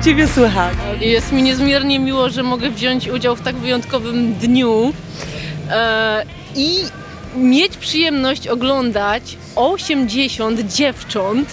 Ciebie słychać? Jest mi niezmiernie miło, że mogę wziąć udział w tak wyjątkowym dniu e, i mieć przyjemność oglądać 80 dziewcząt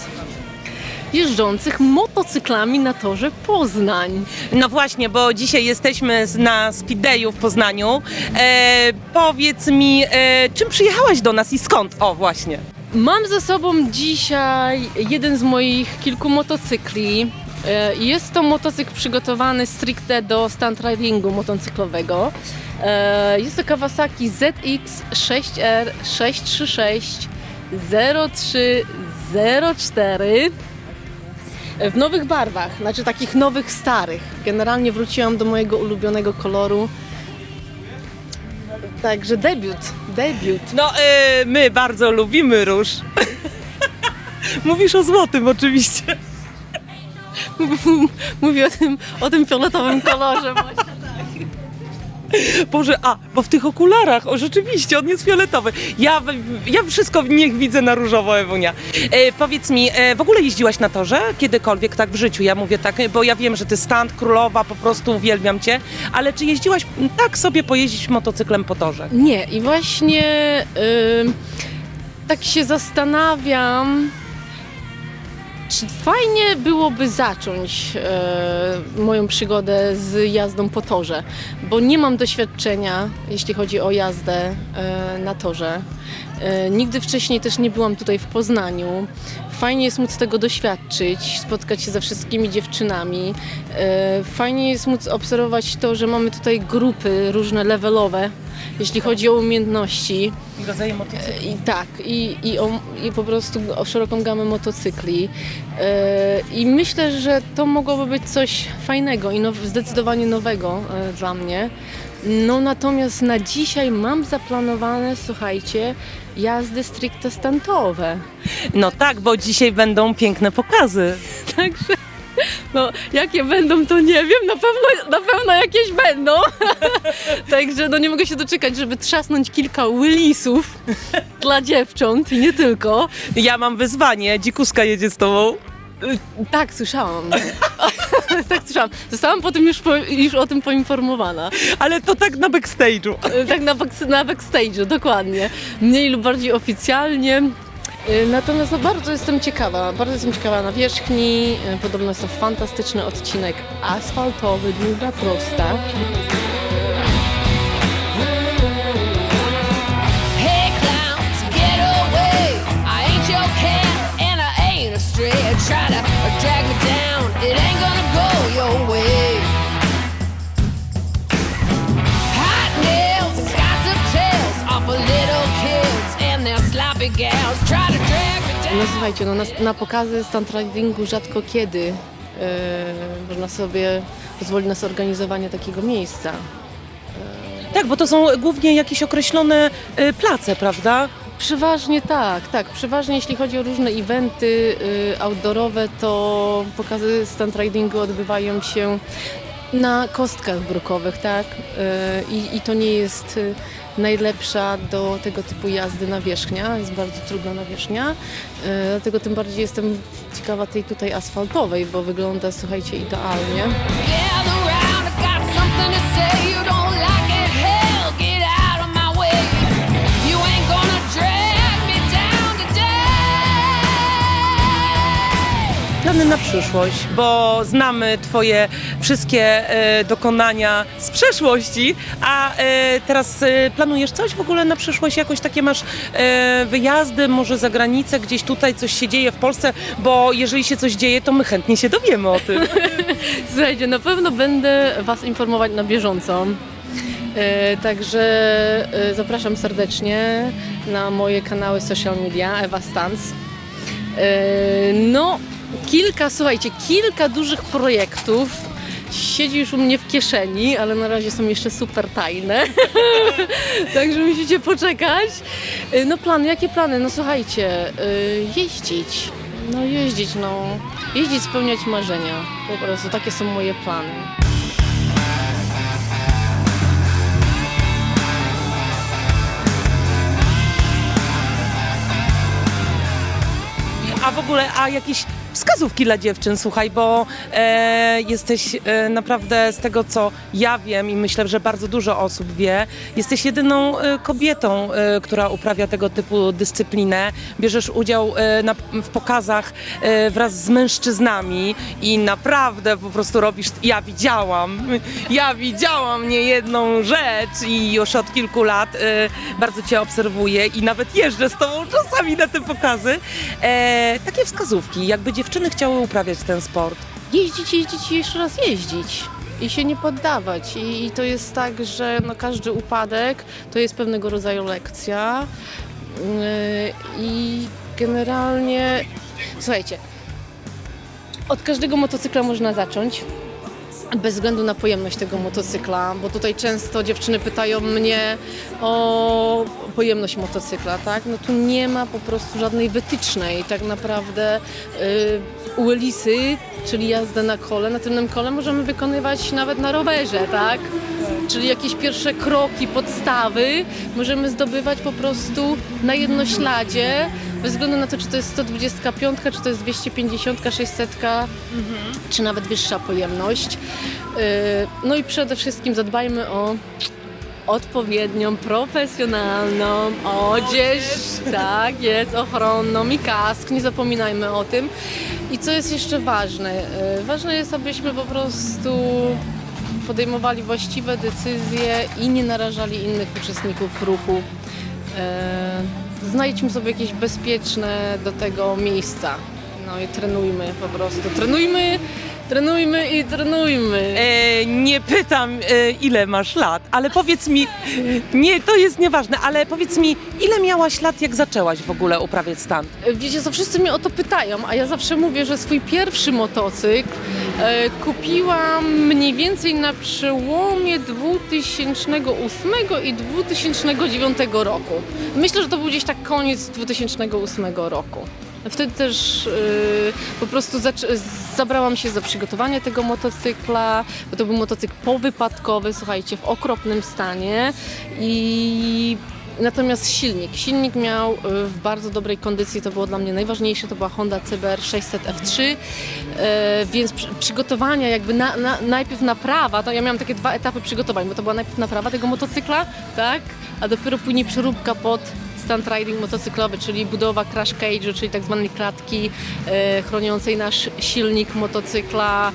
jeżdżących motocyklami na torze Poznań. No właśnie, bo dzisiaj jesteśmy z- na Speeddayu w Poznaniu. E, powiedz mi, e, czym przyjechałaś do nas i skąd? O, właśnie. Mam ze sobą dzisiaj jeden z moich kilku motocykli. E, Jest to motocykl przygotowany stricte do stunt ridingu motocyklowego. E, Jest to Kawasaki ZX6R 636 0304 w nowych barwach, znaczy takich nowych starych. Generalnie wróciłam do mojego ulubionego koloru. Także debiut, debiut. No, e, my bardzo lubimy róż. Mówisz o złotym oczywiście. Mówię o tym, o tym fioletowym kolorze właśnie. Boże, a, bo w tych okularach, o rzeczywiście, on jest fioletowy. Ja, ja wszystko niech widzę na różowo, Ewunia. E, powiedz mi, e, w ogóle jeździłaś na torze kiedykolwiek tak w życiu? Ja mówię tak, bo ja wiem, że ty stand, królowa, po prostu uwielbiam cię, ale czy jeździłaś tak sobie pojeździć motocyklem po torze? Nie, i właśnie tak się zastanawiam, czy fajnie byłoby zacząć e, moją przygodę z jazdą po torze, bo nie mam doświadczenia, jeśli chodzi o jazdę e, na torze. E, nigdy wcześniej też nie byłam tutaj w Poznaniu. Fajnie jest móc tego doświadczyć, spotkać się ze wszystkimi dziewczynami. E, Fajnie jest móc obserwować to, że mamy tutaj grupy różne levelowe, jeśli chodzi o umiejętności. Rodzaje motocykli. I tak, i, i, o, i po prostu o szeroką gamę motocykli. E, I myślę, że to mogłoby być coś fajnego i now, zdecydowanie nowego e, dla mnie. No natomiast na dzisiaj mam zaplanowane, słuchajcie, jazdy stricte stuntowe. No tak, bo dzisiaj będą piękne pokazy. Także no, jakie będą, to nie wiem, na pewno, na pewno jakieś będą. Także no, nie mogę się doczekać, żeby trzasnąć kilka willisów dla dziewcząt i nie tylko. Ja mam wyzwanie, dzikuska jedzie z tobą. Tak, słyszałam. tak, słyszałam. Zostałam po tym już, po, już o tym poinformowana. Ale to tak na backstage'u. Tak na, back, na backstage'u, dokładnie. Mniej lub bardziej oficjalnie. Y, Natomiast no, bardzo jestem ciekawa, bardzo jestem ciekawa na wierzchni. Y, Podobno jest to fantastyczny odcinek asfaltowy, długa, prosta. Try to drag me down, it ain't gonna No słuchajcie, no, na, na pokazy stunt ridingu rzadko kiedy yy, można sobie pozwolić na zorganizowanie takiego miejsca. Tak, bo to są głównie jakieś określone y, place, prawda? Przeważnie tak, tak. Przeważnie jeśli chodzi o różne eventy y, outdoorowe, to pokazy stunt ridingu odbywają się na kostkach brukowych, tak? Y, I, I to nie jest y, najlepsza do tego typu jazdy nawierzchnia, jest bardzo trudna nawierzchnia, y, dlatego tym bardziej jestem ciekawa tej tutaj asfaltowej, bo wygląda, słuchajcie, idealnie. Na przyszłość, bo znamy Twoje wszystkie e, dokonania z przeszłości, a e, teraz e, planujesz coś w ogóle na przyszłość? Jakoś takie masz wyjazdy, może za granicę, gdzieś tutaj coś się dzieje w Polsce, bo jeżeli się coś dzieje, to my chętnie się dowiemy o tym. Słuchajcie, na pewno będę Was informować na bieżąco. Także zapraszam serdecznie na moje kanały social media Ewa Stans. E, No, kilka, słuchajcie, kilka dużych projektów siedzi już u mnie w kieszeni, ale na razie są jeszcze super tajne. Także musicie poczekać. E, No plany, jakie plany? No słuchajcie, e, jeździć. No jeździć, no. Jeździć, spełniać marzenia. Po prostu takie są moje plany. A w ogóle, a jakieś wskazówki dla dziewczyn, słuchaj, bo e, jesteś e, naprawdę z tego, co ja wiem i myślę, że bardzo dużo osób wie, jesteś jedyną e, kobietą, e, która uprawia tego typu dyscyplinę. Bierzesz udział e, na, w pokazach e, wraz z mężczyznami i naprawdę po prostu robisz, ja widziałam, ja widziałam niejedną rzecz i już od kilku lat e, bardzo cię obserwuję i nawet jeżdżę z tobą czasami na te pokazy. E, takie wskazówki, jakby dziewczyny chciały uprawiać ten sport. Jeździć, jeździć i jeszcze raz jeździć. I się nie poddawać. I, I to jest tak, że no każdy upadek to jest pewnego rodzaju lekcja. Yy, I generalnie, słuchajcie, od każdego motocykla można zacząć. Bez względu na pojemność tego motocykla, bo tutaj często dziewczyny pytają mnie o pojemność motocykla, tak? No tu nie ma po prostu żadnej wytycznej. Tak naprawdę yy, u Elisy, czyli jazdę na kole, na tylnym kole możemy wykonywać nawet na rowerze, tak? Czyli jakieś pierwsze kroki, podstawy możemy zdobywać po prostu na jednośladzie, bez względu na to, czy to jest 125, czy to jest 250, 600, czy nawet wyższa pojemność. Yy, No i przede wszystkim zadbajmy o odpowiednią, profesjonalną odzież, tak jest, ochronną i kask, nie zapominajmy o tym. I co jest jeszcze ważne? Yy, Ważne jest, abyśmy po prostu podejmowali właściwe decyzje i nie narażali innych uczestników ruchu. Znajdźmy sobie jakieś bezpieczne do tego miejsca. No i trenujmy po prostu. Trenujmy, trenujmy i trenujmy. E, nie pytam, e, ile masz lat, ale powiedz mi, nie, to jest nieważne, ale powiedz mi, ile miałaś lat, jak zaczęłaś w ogóle uprawiać stan? Wiecie co, wszyscy mnie o to pytają, a ja zawsze mówię, że swój pierwszy motocykl e, kupiłam mniej więcej na przełomie 2008 i 2009 roku. Myślę, że to był gdzieś tak koniec 2008 roku. Wtedy też e, po prostu zabrałam się za przygotowanie tego motocykla, bo to był motocykl powypadkowy, słuchajcie, w okropnym stanie i Natomiast silnik. Silnik miał y, w bardzo dobrej kondycji, to było dla mnie najważniejsze, to była Honda CBR 600 F3, y, więc przy- przygotowania jakby na, na, najpierw naprawa, to ja miałam takie dwa etapy przygotowań, bo to była najpierw naprawa tego motocykla, tak, a dopiero później przeróbka pod stunt riding motocyklowy, czyli budowa crash cage'u, czyli tak zwanej klatki y, chroniącej nasz silnik motocykla,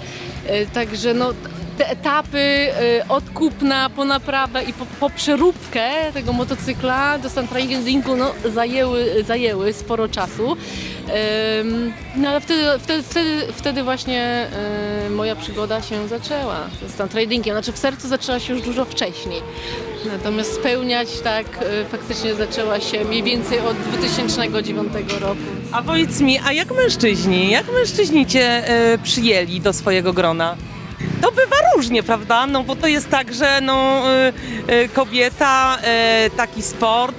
y, także no te etapy y, od kupna po naprawę i po, po przeróbkę tego motocykla do stunt ridingu no, zajęły, zajęły sporo czasu. No ale wtedy, wtedy, wtedy, wtedy właśnie moja przygoda się zaczęła ze stunt ridingiem. Znaczy w sercu zaczęła się już dużo wcześniej. Natomiast spełniać tak y, faktycznie zaczęła się mniej więcej od 2009 roku. A powiedz mi, a jak mężczyźni, jak mężczyźni cię e, przyjęli do swojego grona? To bywa różnie, prawda? No bo to jest tak, że no, e, e, kobieta, e, taki sport.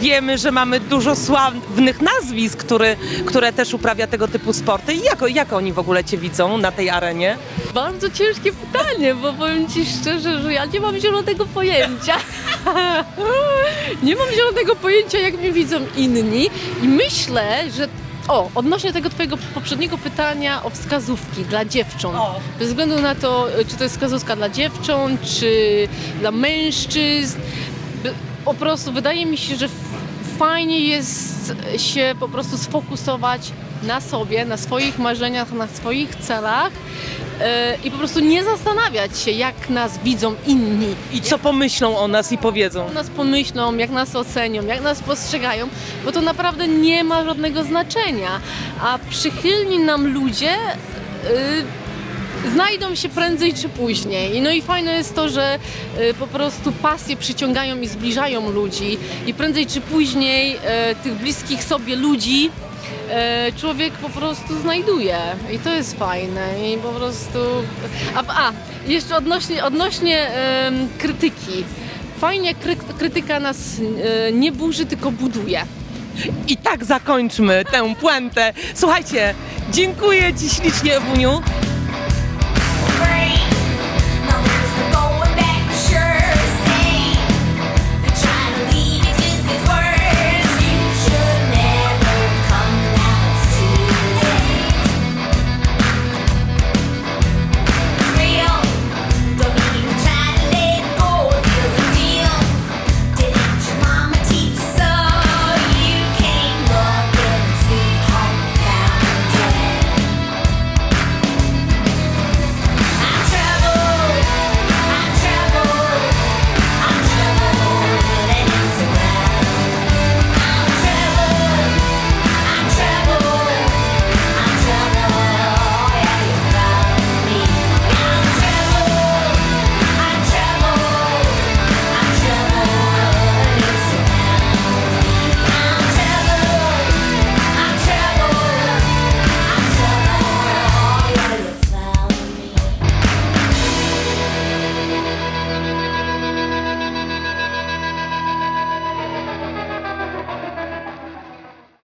Wiemy, że mamy dużo sławnych nazwisk, które, które też uprawia tego typu sporty. I jak, jak oni w ogóle cię widzą na tej arenie? Bardzo ciężkie pytanie, bo powiem Ci szczerze, że ja nie mam zielonego pojęcia. nie mam zielonego pojęcia, jak mnie widzą inni i myślę, że o, odnośnie tego Twojego poprzedniego pytania o wskazówki dla dziewcząt. O. Bez względu na to, czy to jest wskazówka dla dziewcząt, czy dla mężczyzn. Po prostu wydaje mi się, że fajnie jest się po prostu sfokusować na sobie, na swoich marzeniach, na swoich celach i po prostu nie zastanawiać się, jak nas widzą inni. I co pomyślą o nas i powiedzą? Jak nas pomyślą, jak nas ocenią, jak nas postrzegają, bo to naprawdę nie ma żadnego znaczenia. A przychylni nam ludzie y, znajdą się prędzej czy później. No i fajne jest to, że y, po prostu pasje przyciągają i zbliżają ludzi i prędzej czy później y, tych bliskich sobie ludzi człowiek po prostu znajduje i to jest fajne i po prostu... A, a jeszcze odnośnie, odnośnie krytyki. Fajnie krytyka nas y, nie burzy, tylko buduje. I tak zakończmy tę puentę. Słuchajcie, dziękuję Ci ślicznie, Ewuniu.